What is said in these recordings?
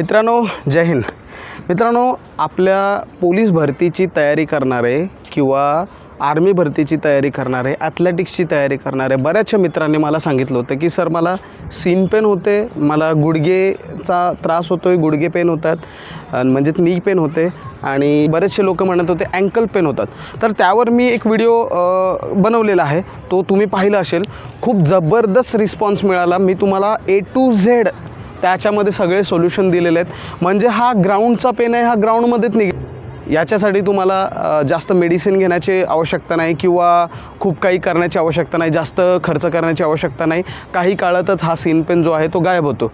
मित्रांनो जय हिंद. मित्रांनो आपल्या पोलीस भरतीची तयारी करणारे किंवा आर्मी भरतीची तयारी करणारे ॲथलेटिक्सची तयारी करणारे बऱ्याचशा मित्रांनी मला सांगितलं होतं की सर मला सीन पेन होते मला गुडघेचा त्रास होतो आहे गुडघे पेन होतात म्हणजेच नी पेन होते आणि बरेचसे लोक म्हणत होते अँकल पेन होतात. तर त्यावर मी एक व्हिडिओ बनवलेला आहे. तो तुम्ही पाहिला असेल. खूप जबरदस्त रिस्पॉन्स मिळाला. मी तुम्हाला ए टू झेड त्याच्यामध्ये सगळे सोल्युशन दिलेले आहेत. म्हणजे हा ग्राउंडचा पेन आहे हा ग्राउंडमध्येच निघेल याच्यासाठी तुम्हाला जास्त मेडिसिन घेण्याची आवश्यकता नाही किंवा खूप काही करण्याची आवश्यकता नाही जास्त खर्च करण्याची आवश्यकता नाही. काही काळातच हा सीन पेन जो आहे तो गायब होतो.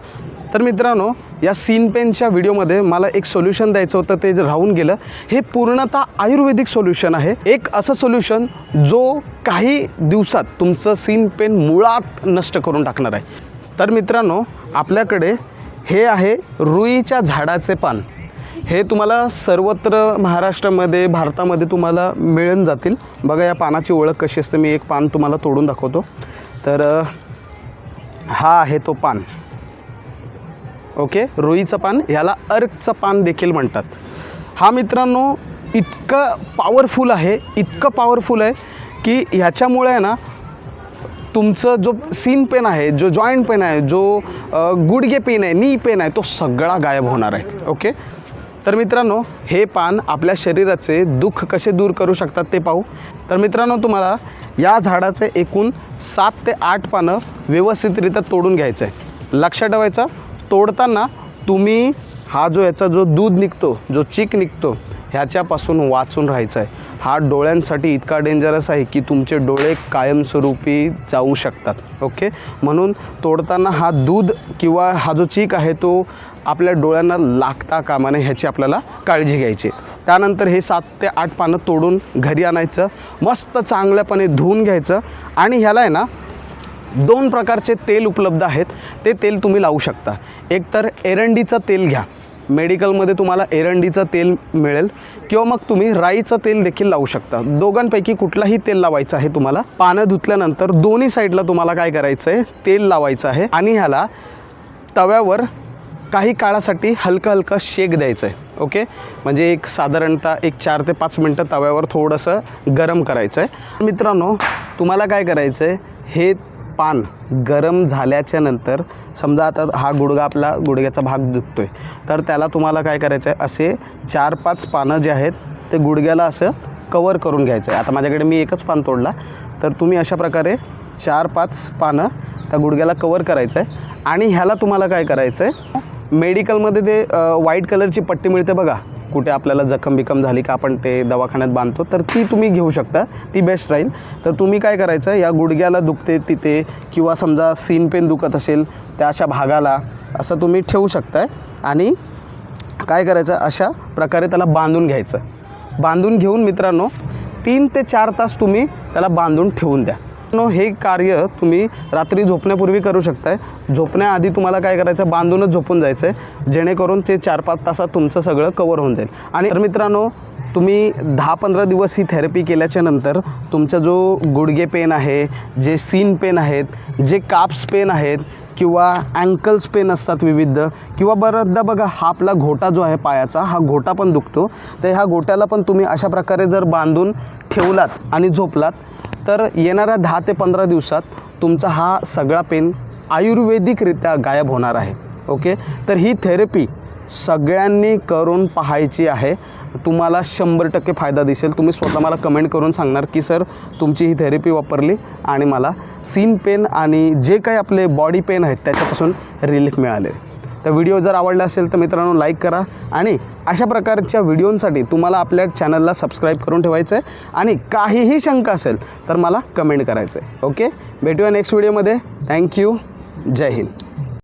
तर मित्रांनो या सीन पेनच्या व्हिडिओमध्ये मला एक सोल्युशन द्यायचं होतं ते राहून गेलं हे पूर्णतः आयुर्वेदिक सोल्युशन आहे. एक असं सोल्युशन जो काही दिवसात तुमचं सीन पेन मुळात नष्ट करून टाकणार आहे. तर मित्रांनो आपल्याकडे हे आहे रुईच्या झाडाचे पान. हे तुम्हाला सर्वत्र महाराष्ट्रामध्ये भारतामध्ये तुम्हाला मिळून जातील. बघा या पानाची ओळख कशी असते. मी एक पान तुम्हाला तोडून दाखवतो. तर हा आहे तो पान. ओके? रुईचं पान ह्याला अर्कचं पान देखील म्हणतात. हा मित्रांनो इतकं पॉवरफुल आहे इतकं पॉवरफुल आहे की ह्याच्यामुळे आहे ना तुमचं जो सीन पेन आहे जो जॉईंट पेन आहे जो गुडगे पेन आहे नी पेन आहे तो सगळा गायब होणार आहे ओके? तर मित्रांनो हे पान आपल्या शरीराचे दुःख कसे दूर करू शकतात ते पाहू. तर मित्रांनो तुम्हाला या झाडाचे एकूण सात ते आठ पानं व्यवस्थितरित्या तोडून घ्यायचं आहे. लक्षात ठेवायचं तोडताना तुम्ही हा जो याचा जो दूध निघतो जो चीक निघतो ह्याच्यापासून वाचून राहायचं आहे हा डोळ्यांसाठी इतका डेंजरस आहे की तुमचे डोळे कायमस्वरूपी जाऊ शकतात ओके म्हणून तोडताना हा दूध किंवा हा जो चीक आहे तो आपल्या डोळ्यांना लागता कामा नये ह्याची आपल्याला काळजी घ्यायची. त्यानंतर हे सात ते आठ पानं तोडून घरी आणायचं मस्त चांगल्यापणे धुवून घ्यायचं आणि ह्याला आहे ना दोन प्रकारचे तेल उपलब्ध आहेत. ते तेल तुम्ही लावू शकता. एक तर एरंडीचं तेल घ्या. मेडिकलमध्ये तुम्हाला एरंडीचं तेल मिळेल किंवा मग तुम्ही राईचं तेल देखील लावू शकता. दोघांपैकी कुठलाही तेल लावायचं आहे तुम्हाला. पानं धुतल्यानंतर दोन्ही साईडला तुम्हाला काय करायचं आहे तेल लावायचं आहे आणि ह्याला तव्यावर काही काळासाठी हलकं हलकं शेक द्यायचं आहे ओके? म्हणजे एक साधारणतः एक चार ते पाच मिनटं तव्यावर थोडंसं गरम करायचं आहे मित्रांनो तुम्हाला काय करायचं आहे हे पान गरम झाल्याच्यानंतर समजा आता हा गुडघा आपला गुडघ्याचा भाग दुखतो आहे तर त्याला तुम्हाला काय करायचं आहे असे चार पाच पानं जे आहेत ते गुडघ्याला असं कवर करून घ्यायचं आहे आता माझ्याकडे मी एकच पान तोडला तर तुम्ही अशा प्रकारे चार पाच पानं त्या गुडघ्याला कवर करायचं आहे आणि ह्याला तुम्हाला काय करायचं आहे मेडिकलमध्ये ते व्हाईट कलरची पट्टी मिळते बघा कुठे आपल्याला जखम बिकम झाली का आपण ते दवाखान्यात बांधतो तर ती तुम्ही घेऊ शकता. ती बेस्ट राहील. तर तुम्ही काय करायचं या गुडघ्याला दुखते तिथे किंवा समजा सीन पेन दुखत असेल त्या अशा भागाला असं तुम्ही ठेवू शकताय. आणि काय करायचं अशा प्रकारे त्याला बांधून घ्यायचं. बांधून घेऊन मित्रांनो तीन ते चार तास तुम्ही त्याला बांधून ठेवून द्या. हे कार्य तुम्ही रात्री झोपण्यापूर्वी करू शकताय. झोपण्याआधी तुम्हाला काय करायचं बांधूनच झोपून जायचं आहे जेणेकरून ते चार पाच तासात तुमचं सगळं कवर होऊन जाईल. आणि तर मित्रांनो तुम्ही दहा पंधरा दिवस ही थेरपी केल्याच्यानंतर तुमचा जो गुडघे पेन आहे जे सीन पेन आहेत जे काप्स पेन आहेत किंवा अँकल्स पेन असतात विविध किंवा बऱ्याचदा बघा हा आपला घोटा जो आहे पायाचा हा घोटा पण दुखतो. तर ह्या घोट्याला पण तुम्ही अशा प्रकारे जर बांधून ठेवलात आणि झोपलात तर येणाऱ्या दहा ते पंधरा दिवसात तुमचा हा सगळा पेन आयुर्वेदिकरित्या गायब होणार आहे. ओके? तर ही थेरपी सगळ्यांनी करून पाहायची आहे. तुम्हाला शंभर टक्के फायदा दिसेल. तुम्ही स्वतः मला कमेंट करून सांगणार की सर तुमची ही थेरपी वापरली आणि मला सीन पेन आणि जे काही आपले बॉडी पेन आहेत त्याच्यापासून रिलीफ मिळाले. तर व्हिडिओ जर आवडला असेल तर मित्रांनो लाईक करा आणि अशा प्रकारच्या व्हिडिओंसाठी तुम्हाला आपल्या चॅनलला सबस्क्राईब करून ठेवायचं आहे. आणि काहीही शंका असेल तर मला कमेंट करायचं आहे. ओके? भेटूया नेक्स्ट व्हिडिओमध्ये. Thank you Jai Hind.